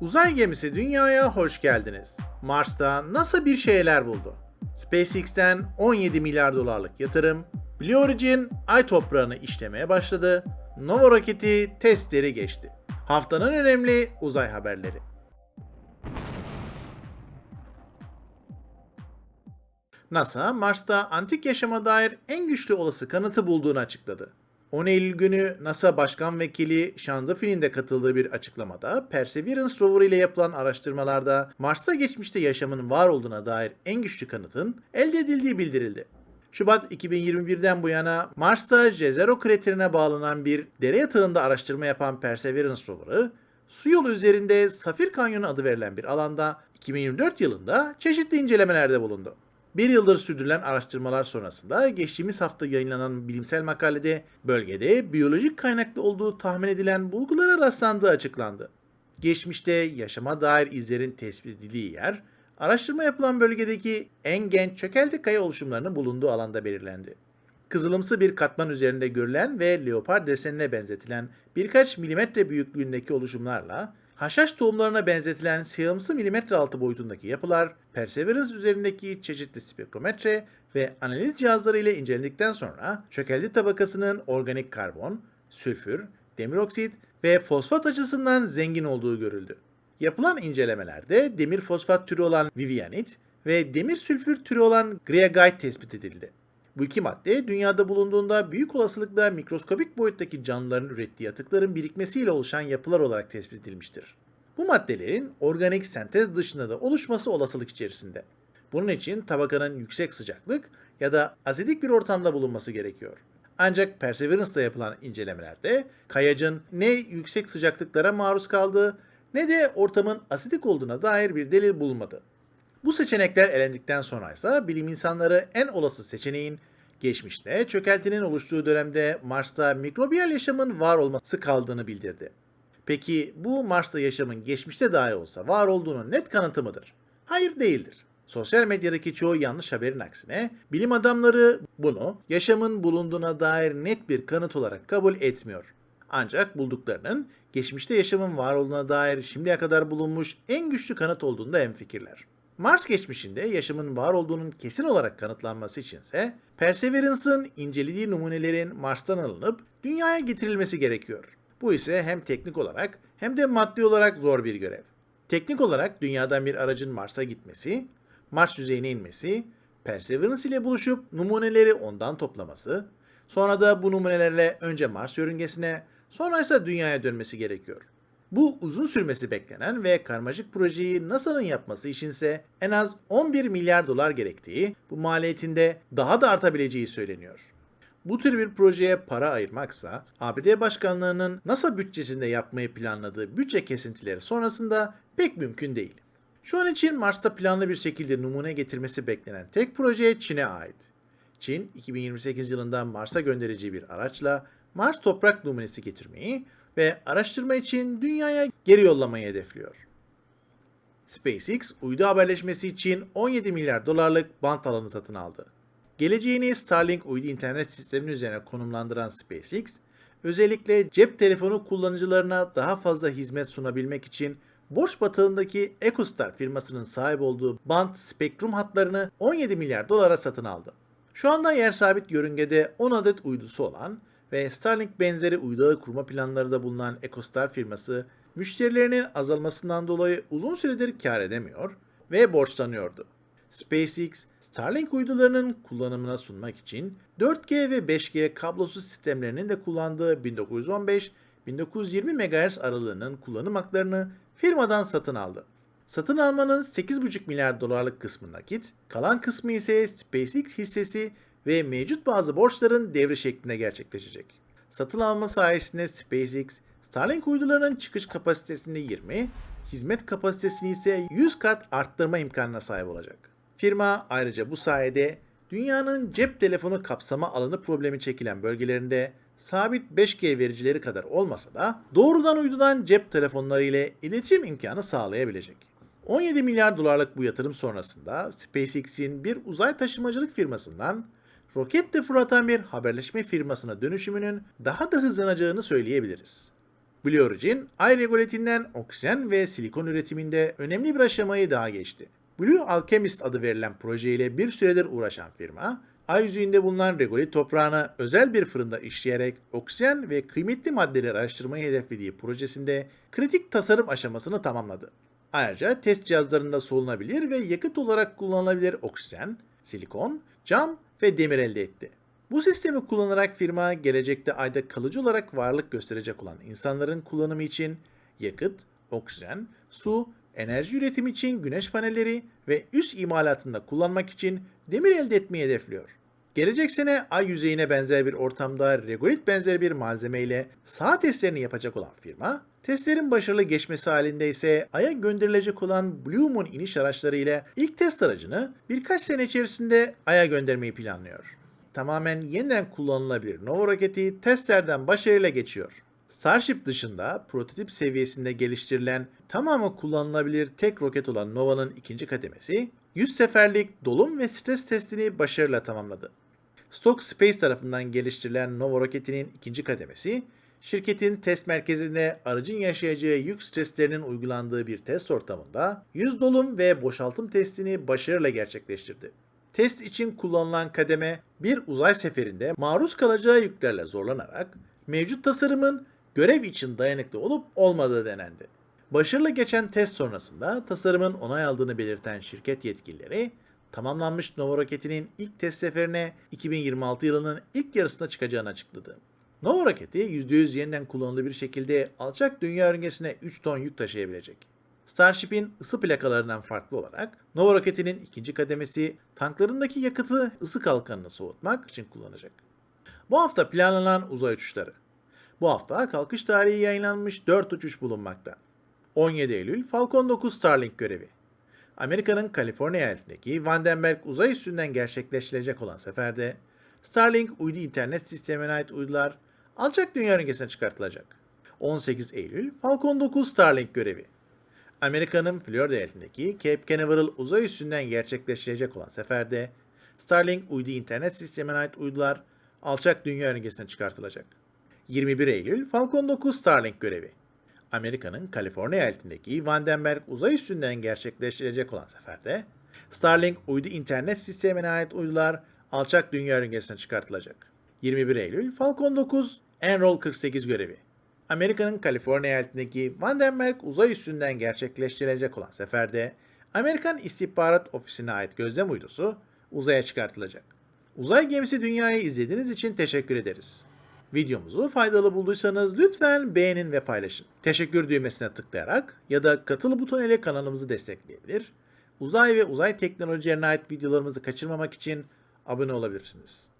Uzay gemisi dünyaya hoş geldiniz. Mars'ta NASA bir şeyler buldu. SpaceX'ten 17 milyar dolarlık yatırım, Blue Origin ay toprağını işlemeye başladı, Nova roketi testleri geçti. Haftanın önemli uzay haberleri. NASA, Mars'ta antik yaşama dair en güçlü olası kanıtı bulduğunu açıkladı. 10 Eylül günü NASA Başkan Vekili Sean Duffy'nin de katıldığı bir açıklamada Perseverance rover ile yapılan araştırmalarda Mars'ta geçmişte yaşamın var olduğuna dair en güçlü kanıtın elde edildiği bildirildi. Şubat 2021'den bu yana Mars'ta Jezero kraterine bağlanan bir dere yatağında araştırma yapan Perseverance rover'ı su yolu üzerinde Safir Kanyonu adı verilen bir alanda 2024 yılında çeşitli incelemelerde bulundu. Bir yıldır sürdürülen araştırmalar sonrasında geçtiğimiz hafta yayınlanan bilimsel makalede bölgede biyolojik kaynaklı olduğu tahmin edilen bulgulara rastlandığı açıklandı. Geçmişte yaşama dair izlerin tespit edildiği yer, araştırma yapılan bölgedeki en genç çökelti kaya oluşumlarının bulunduğu alanda belirlendi. Kızılımsı bir katman üzerinde görülen ve leopar desenine benzetilen birkaç milimetre büyüklüğündeki oluşumlarla haşhaş tohumlarına benzetilen siyahımsı milimetre altı boyutundaki yapılar, Perseverance üzerindeki çeşitli spektrometre ve analiz cihazları ile incelendikten sonra çökelti tabakasının organik karbon, sülfür, demir oksit ve fosfat açısından zengin olduğu görüldü. Yapılan incelemelerde demir fosfat türü olan vivianit ve demir sülfür türü olan greagite tespit edildi. Bu iki madde dünyada bulunduğunda büyük olasılıkla mikroskobik boyuttaki canlıların ürettiği atıkların birikmesiyle oluşan yapılar olarak tespit edilmiştir. Bu maddelerin organik sentez dışında da oluşması olasılık içerisinde. Bunun için tabakanın yüksek sıcaklık ya da asidik bir ortamda bulunması gerekiyor. Ancak Perseverance'da yapılan incelemelerde kayacın ne yüksek sıcaklıklara maruz kaldığı ne de ortamın asidik olduğuna dair bir delil bulunmadı. Bu seçenekler elendikten sonra ise bilim insanları en olası seçeneğin geçmişte çökeltinin oluştuğu dönemde Mars'ta mikrobiyal yaşamın var olması kaldığını bildirdi. Peki bu Mars'ta yaşamın geçmişte dahi olsa var olduğunun net kanıtı mıdır? Hayır değildir. Sosyal medyadaki çoğu yanlış haberin aksine bilim adamları bunu yaşamın bulunduğuna dair net bir kanıt olarak kabul etmiyor. Ancak bulduklarının geçmişte yaşamın var olduğuna dair şimdiye kadar bulunmuş en güçlü kanıt olduğunda hemfikirler. Mars geçmişinde yaşamın var olduğunun kesin olarak kanıtlanması içinse Perseverance'ın incelediği numunelerin Mars'tan alınıp dünyaya getirilmesi gerekiyor. Bu ise hem teknik olarak hem de maddi olarak zor bir görev. Teknik olarak dünyadan bir aracın Mars'a gitmesi, Mars yüzeyine inmesi, Perseverance ile buluşup numuneleri ondan toplaması, sonra da bu numunelerle önce Mars yörüngesine, sonra ise dünyaya dönmesi gerekiyor. Bu uzun sürmesi beklenen ve karmaşık projeyi NASA'nın yapması içinse en az 11 milyar dolar gerektiği, bu maliyetinde daha da artabileceği söyleniyor. Bu tür bir projeye para ayırmaksa ABD başkanlığının NASA bütçesinde yapmayı planladığı bütçe kesintileri sonrasında pek mümkün değil. Şu an için Mars'ta planlı bir şekilde numune getirmesi beklenen tek proje Çin'e ait. Çin, 2028 yılında Mars'a göndereceği bir araçla Mars toprak numunesi getirmeyi ve araştırma için dünyaya geri yollamayı hedefliyor. SpaceX, uydu haberleşmesi için 17 milyar dolarlık bant alanı satın aldı. Geleceğini Starlink uydu internet sisteminin üzerine konumlandıran SpaceX, özellikle cep telefonu kullanıcılarına daha fazla hizmet sunabilmek için borç batağındaki EchoStar firmasının sahip olduğu band spektrum hatlarını 17 milyar dolara satın aldı. Şu anda yer sabit yörüngede 10 adet uydusu olan ve Starlink benzeri uydu ağı kurma planları da bulunan EchoStar firması, müşterilerinin azalmasından dolayı uzun süredir kar edemiyor ve borçlanıyordu. SpaceX, Starlink uydularının kullanımına sunmak için 4G ve 5G kablosuz sistemlerinin de kullandığı 1915-1920 MHz aralığının kullanım haklarını firmadan satın aldı. Satın almanın 8,5 milyar dolarlık kısmı nakit, kalan kısmı ise SpaceX hissesi ve mevcut bazı borçların devri şeklinde gerçekleşecek. Satın alma sayesinde SpaceX, Starlink uydularının çıkış kapasitesini 20, hizmet kapasitesini ise 100 kat arttırma imkanına sahip olacak. Firma ayrıca bu sayede dünyanın cep telefonu kapsama alanı problemi çekilen bölgelerinde sabit 5G vericileri kadar olmasa da doğrudan uydudan cep telefonları ile iletişim imkanı sağlayabilecek. 17 milyar dolarlık bu yatırım sonrasında SpaceX'in bir uzay taşımacılık firmasından roketle fırlatan bir haberleşme firmasına dönüşümünün daha da hızlanacağını söyleyebiliriz. Blue Origin, ay regolitinden oksijen ve silikon üretiminde önemli bir aşamayı daha geçti. Blue Alchemist adı verilen projeyle bir süredir uğraşan firma, ay yüzeyinde bulunan regolit toprağını özel bir fırında işleyerek oksijen ve kıymetli maddeleri araştırmayı hedeflediği projesinde kritik tasarım aşamasını tamamladı. Ayrıca test cihazlarında solunabilir ve yakıt olarak kullanılabilir oksijen, silikon, cam ve demir elde etti. Bu sistemi kullanarak firma gelecekte ayda kalıcı olarak varlık gösterecek olan insanların kullanımı için yakıt, oksijen, su, enerji üretimi için güneş panelleri ve üs imalatında kullanmak için demir elde etmeyi hedefliyor. Gelecek sene ay yüzeyine benzer bir ortamda regolit benzeri bir malzemeyle sağ testlerini yapacak olan firma, testlerin başarılı geçmesi halinde ise aya gönderilecek olan Blue Moon iniş araçları ile ilk test aracını birkaç sene içerisinde aya göndermeyi planlıyor. Tamamen yeniden kullanılabilir Nova roketi testlerden başarıyla geçiyor. Starship dışında prototip seviyesinde geliştirilen tamamı kullanılabilir tek roket olan Nova'nın ikinci kademesi 100 seferlik dolum ve stres testini başarıyla tamamladı. Stock Space tarafından geliştirilen Nova roketinin ikinci kademesi, şirketin test merkezinde aracın yaşayacağı yük streslerinin uygulandığı bir test ortamında yüz dolum ve boşaltım testini başarıyla gerçekleştirdi. Test için kullanılan kademe bir uzay seferinde maruz kalacağı yüklerle zorlanarak mevcut tasarımın görev için dayanıklı olup olmadığı denendi. Başarılı geçen test sonrasında tasarımın onay aldığını belirten şirket yetkilileri, tamamlanmış Nova roketinin ilk test seferine 2026 yılının ilk yarısında çıkacağını açıkladı. Nova roketi %100 yeniden kullanılı bir şekilde alçak dünya yörüngesine 3 ton yük taşıyabilecek. Starship'in ısı plakalarından farklı olarak Nova roketinin ikinci kademesi tanklarındaki yakıtı ısı kalkanını soğutmak için kullanacak. Bu hafta planlanan uzay uçuşları. Bu hafta kalkış tarihi yayınlanmış 4 uçuş bulunmakta. 17 Eylül Falcon 9 Starlink görevi. Amerika'nın Kaliforniya eyaletindeki Vandenberg uzay üstünden gerçekleştirilecek olan seferde Starlink uydu internet sistemine ait uydular alçak dünya yörüngesine çıkartılacak. 18 Eylül Falcon 9 Starlink görevi. Amerika'nın Florida eyaletindeki Cape Canaveral uzay üstünden gerçekleştirecek olan seferde Starlink uydu internet sistemine ait uydular alçak dünya yörüngesine çıkartılacak. 21 Eylül Falcon 9 Starlink görevi. Amerika'nın Kaliforniya eyaletindeki Vandenberg uzay üstünden gerçekleştirecek olan seferde Starlink uydu internet sistemine ait uydular alçak dünya yörüngesine çıkartılacak. 21 Eylül Falcon 9 Enroll 48 görevi. Amerika'nın Kaliforniya eyaletindeki Vandenberg uzay üstünden gerçekleştirilecek olan seferde Amerikan İstihbarat Ofisi'ne ait gözlem uydusu uzaya çıkartılacak. Uzay gemisi dünyayı izlediğiniz için teşekkür ederiz. Videomuzu faydalı bulduysanız lütfen beğenin ve paylaşın. Teşekkür düğmesine tıklayarak ya da katıl butonu ile kanalımızı destekleyebilir. Uzay ve uzay teknolojilerine ait videolarımızı kaçırmamak için abone olabilirsiniz.